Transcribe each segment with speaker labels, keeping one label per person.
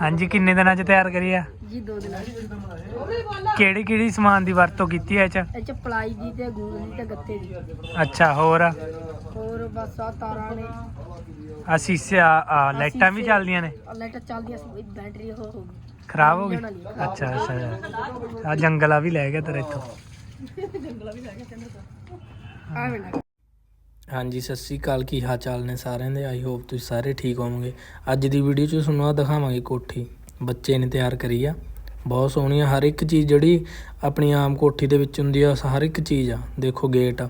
Speaker 1: ਹਾਂਜੀ ਕਿੰਨੇ ਦਿਨਾਂ ਚ ਤਿਆਰ ਕਰੀ ਆ?
Speaker 2: ਜੀ ਦੋ ਦਿਨਾਂ
Speaker 1: ਕਿਹੜੀ ਕਿਹੜੀ ਸਮਾਨ ਦੀ ਵਰਤੋਂ ਕੀਤੀ ਐ ਚ?
Speaker 2: ਇਹ ਚ ਪਲਾਈ ਦੀ ਤੇ ਗੂੰਦ ਦੀ ਤੇ ਗੱਤੇ ਦੀ।
Speaker 1: ਅੱਛਾ ਹੋਰ?
Speaker 2: ਹੋਰ ਬਸ ਆ ਤਾਰਾਂ ਨੇ।
Speaker 1: ਆ ਸੀਸੇ ਆ ਆ ਲਾਈਟਾਂ ਵੀ ਚੱਲਦੀਆਂ ਨੇ?
Speaker 2: ਲਾਈਟਾਂ ਚੱਲਦੀਆਂ ਸੀ ਬੈਟਰੀ ਹੋ ਹੋ ਗਈ।
Speaker 1: ਖਰਾਬ ਹੋ ਗਈ? ਅੱਛਾ ਅੱਛਾ ਆ ਜੰਗਲ ਵੀ ਲੈ ਗਿਆ ਤੇਰੇ ਇੱਥੋਂ।
Speaker 2: ਆ ਮਿੰਟ
Speaker 1: ਹਾਂਜੀ, ਸਤਿ ਸ੍ਰੀ ਅਕਾਲ। ਕੀ ਹਾਲ ਚਾਲ ਨੇ ਸਾਰਿਆਂ ਦੇ? ਆਈ ਹੋਪ ਤੁਸੀਂ ਸਾਰੇ ਠੀਕ ਹੋਵੋਗੇ। ਅੱਜ ਦੀ ਵੀਡੀਓ 'ਚ ਤੁਹਾਨੂੰ ਆਹ ਦਿਖਾਵਾਂਗੇ ਕੋਠੀ। ਬੱਚੇ ਨੇ ਤਿਆਰ ਕਰੀ ਆ। ਬਹੁਤ ਸੋਹਣੀ ਆ। ਹਰ ਇੱਕ ਚੀਜ਼ ਜਿਹੜੀ ਆਪਣੀ ਆਮ ਕੋਠੀ ਦੇ ਵਿੱਚ ਹੁੰਦੀ ਆ ਹਰ ਇੱਕ ਚੀਜ਼ ਆ। ਦੇਖੋ ਗੇਟ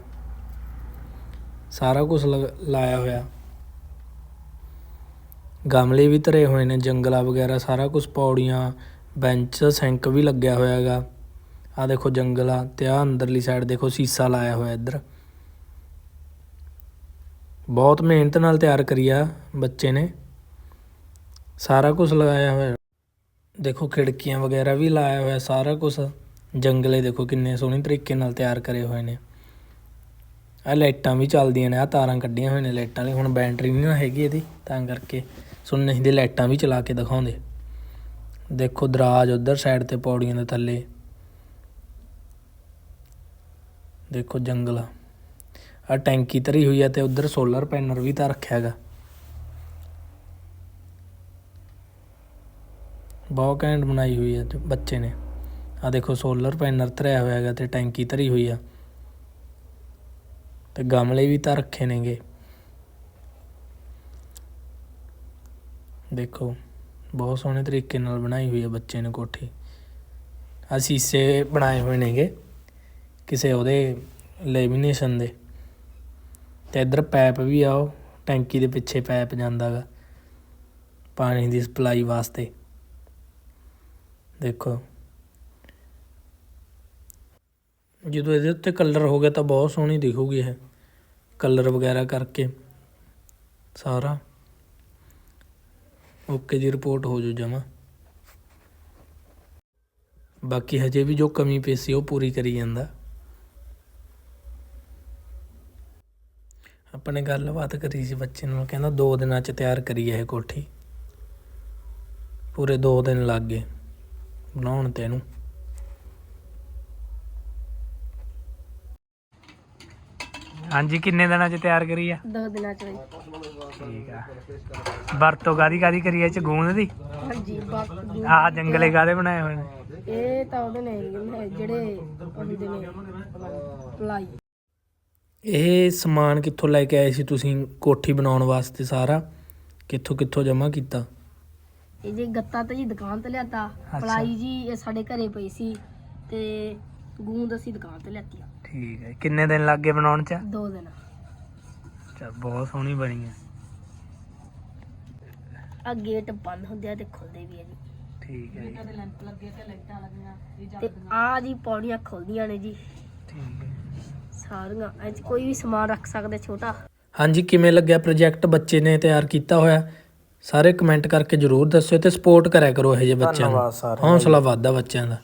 Speaker 1: ਸਾਰਾ ਕੁਝ ਲਾਇਆ ਹੋਇਆ। ਗਮਲੇ ਵੀ ਧਰੇ ਹੋਏ ਨੇ, ਜੰਗਲਾ ਵਗੈਰਾ ਸਾਰਾ ਕੁਝ ਪੌੜੀਆਂ, ਬੈਂਚ, ਸਿੰਕ ਵੀ ਲੱਗਿਆ ਹੋਇਆ ਹੈਗਾ। ਆ ਦੇਖੋ ਜੰਗਲਾ ਤੇ ਆ ਅੰਦਰਲੀ ਸਾਈਡ ਦੇਖੋ ਸੀਸਾ ਲਾਇਆ ਹੋਇਆ ਇੱਧਰ। ਬਹੁਤ ਮਿਹਨਤ ਨਾਲ ਤਿਆਰ ਕਰੀ ਆ ਬੱਚੇ ਨੇ। ਸਾਰਾ ਕੁਝ ਲਗਾਇਆ ਹੋਇਆ। ਦੇਖੋ ਖਿੜਕੀਆਂ ਵਗੈਰਾ ਵੀ ਲਾਇਆ ਹੋਇਆ ਸਾਰਾ ਕੁਝ ਜੰਗਲੇ ਦੇਖੋ ਕਿੰਨੇ ਸੋਹਣੇ ਤਰੀਕੇ ਨਾਲ ਤਿਆਰ ਕਰੇ ਹੋਏ ਨੇ। ਆ ਲਾਈਟਾਂ ਵੀ ਚੱਲਦੀਆਂ ਨੇ ਆ ਤਾਰਾਂ ਕੱਢੀਆਂ ਹੋਈਆਂ ਨੇ ਲਾਈਟਾਂ ਲਈ ਹੁਣ ਬੈਟਰੀ ਨਹੀਂ ਨਾ ਹੈਗੀ ਇਹਦੀ, ਤਾਂ ਕਰਕੇ ਸੁਣ ਨਹੀਂ ਦੇ ਲਾਈਟਾਂ ਵੀ ਚਲਾ ਕੇ ਦਿਖਾਉਂਦੇ। ਦੇਖੋ ਦਰਾਜ ਉਧਰ ਸਾਈਡ ਤੇ ਪੌੜੀਆਂ ਦੇ ਥੱਲੇ। ਦੇਖੋ ਜੰਗਲ। ਆ ਟੈਂਕੀ ਧਰੀ ਹੋਈ ਆ ਤੇ ਉਧਰ ਸੋਲਰ ਪੈਨਲ ਵੀ ਤਾਂ ਰੱਖਿਆ ਹੈਗਾ। ਬਹੁਤ ਘੈਂਟ ਬਣਾਈ ਹੋਈ ਹੈ ਬੱਚੇ ਨੇ। ਆ ਦੇਖੋ ਸੋਲਰ ਪੈਨਲ ਧਰਿਆ ਹੋਇਆ ਹੈਗਾ ਤੇ ਟੈਂਕੀ ਧਰੀ ਹੋਈ ਆ। ਤੇ ਗਮਲੇ ਵੀ ਤਾਂ ਰੱਖੇ ਨੇਗੇ। ਦੇਖੋ, ਬਹੁਤ ਸੋਹਣੇ ਤਰੀਕੇ ਨਾਲ ਬਣਾਈ ਹੋਈ ਹੈ ਬੱਚੇ ਨੇ ਕੋਠੀ। ਆ ਸ਼ੀਸ਼ੇ ਬਣਾਏ ਹੋਏ ਨੇਗੇ, ਕਿਸੇ ਉਹਦੇ ਲੈਮੀਨੇਸ਼ਨ ਦੇ। ਤੇ ਇੱਧਰ ਪੈਪ ਵੀ ਆ, ਉਹ ਟੈਂਕੀ ਦੇ ਪਿੱਛੇ ਪੈਪ ਜਾਂਦਾ ਗਾ, ਪਾਣੀ ਦੀ ਸਪਲਾਈ ਵਾਸਤੇ। ਦੇਖੋ। ਜਦੋਂ ਇਹਦੇ ਉੱਤੇ ਕਲਰ ਹੋ ਗਿਆ ਤਾਂ ਬਹੁਤ ਸੋਹਣੀ ਦਿਖੂਗੀ ਇਹ, ਕਲਰ ਵਗੈਰਾ ਕਰਕੇ ਸਾਰਾ। ਓਕੇ ਜੀ, ਰਿਪੋਰਟ ਹੋ ਜੂ ਜਮਾ। ਬਾਕੀ ਹਜੇ ਵੀ ਜੋ ਕਮੀ ਪੇਸੀ ਉਹ ਪੂਰੀ ਕਰੀ ਜਾਂਦਾ। ਆਪਣੇ ਗੱਲਬਾਤ ਕਰੀ ਸੀ ਬੱਚੇ ਨਾਲ ਕਹਿੰਦਾ ਦੋ ਦਿਨਾਂ ਚ ਤਿਆਰ ਕਰੀ ਇਹ ਕੋਠੀ। ਪੂਰੇ ਦੋ ਦਿਨ ਲੱਗ ਗਏ ਬਣਾਉਣ ਤੇ ਇਹਨੂੰ। ਹਾਂਜੀ ਕਿੰਨੇ ਦਿਨਾਂ ਚ ਤਿਆਰ ਕਰੀ ਆ?
Speaker 2: ਦੋ ਦਿਨਾਂ ਚ ਬਈ।
Speaker 1: ਠੀਕ ਆ। ਵਰਤੋਂ ਕਾਦੀ ਕਾਦੀ ਕਰੀ ਐ ਚ ਗੂੰਦ ਦੀ?
Speaker 2: ਹਾਂਜੀ ਬਾਕੀ
Speaker 1: ਆਹ ਜੰਗਲੇ ਕਾਦੇ ਬਣਾਏ ਹੋਏ ਨੇ?
Speaker 2: ਇਹ ਤਾਂ ਉਹਦੇ ਨੇ ਨੇ ਜਿਹੜੇ ਉਹਦੇ ਨੇ ਪਲਾਈ।
Speaker 1: ਇਹ ਸਮਾਨ ਕਿੱਥੋਂ ਲੈ ਕੇ ਆਏ ਸੀ ਤੁਸੀਂ ਕੋਠੀ ਬਣਾਉਣ ਵਾਸਤੇ ਸਾਰਾ? ਕਿੱਥੋਂ ਕਿੱਥੋਂ ਜਮ੍ਹਾਂ ਕੀਤਾ?
Speaker 2: ਇਹ ਜੀ ਗੱਤਾ ਤਾਂ ਜੀ ਦੁਕਾਨ ਤੇ ਲਿਆਤਾ। ਪਲਾਈ ਜੀ ਇਹ ਸਾਡੇ ਘਰੇ ਪਈ ਸੀ ਤੇ ਗੂੰਦ ਅਸੀਂ ਦੁਕਾਨ ਤੇ ਲਿਆਤੀ ਆ
Speaker 1: ਠੀਕ ਹੈ। ਕਿੰਨੇ ਦਿਨ ਲੱਗ ਗਏ ਬਣਾਉਣ ਚ?
Speaker 2: ਦੋ ਦਿਨ।
Speaker 1: ਚਲ ਬਹੁਤ ਸੋਹਣੀ ਬਣੀ ਹੈ।
Speaker 2: ਆ ਗੇਟ ਬੰਦ ਹੁੰਦੇ ਆ ਤੇ ਖੁੱਲਦੇ ਵੀ ਆ ਜੀ।
Speaker 1: ਠੀਕ ਹੈ ਜੀ।
Speaker 2: ਤੇ ਆ ਜੀ ਪੌੜੀਆਂ ਖੁੱਲਦੀਆਂ ਨੇ ਜੀ।
Speaker 1: ਠੀਕ ਹੈ।
Speaker 2: ਸਾਰੀਆਂ। ਇਹ 'ਚ ਕੋਈ ਵੀ ਸਮਾਨ ਰੱਖ ਸਕਦੇ ਛੋਟਾ।
Speaker 1: ਹਾਂਜੀ ਕਿਵੇਂ ਲੱਗਿਆ ਪ੍ਰੋਜੈਕਟ ਬੱਚੇ ਨੇ ਤਿਆਰ ਕੀਤਾ ਹੋਇਆ? ਸਾਰੇ ਕਮੈਂਟ ਕਰਕੇ ਜਰੂਰ ਦੱਸਿਓ ਤੇ ਸਪੋਰਟ ਕਰਿਆ ਕਰੋ ਇਹੋ ਜਿਹੇ ਬੱਚਿਆਂ ਨੂੰ। ਹੌਸਲਾ ਵੱਧਦਾ ਬੱਚਿਆਂ ਦਾ।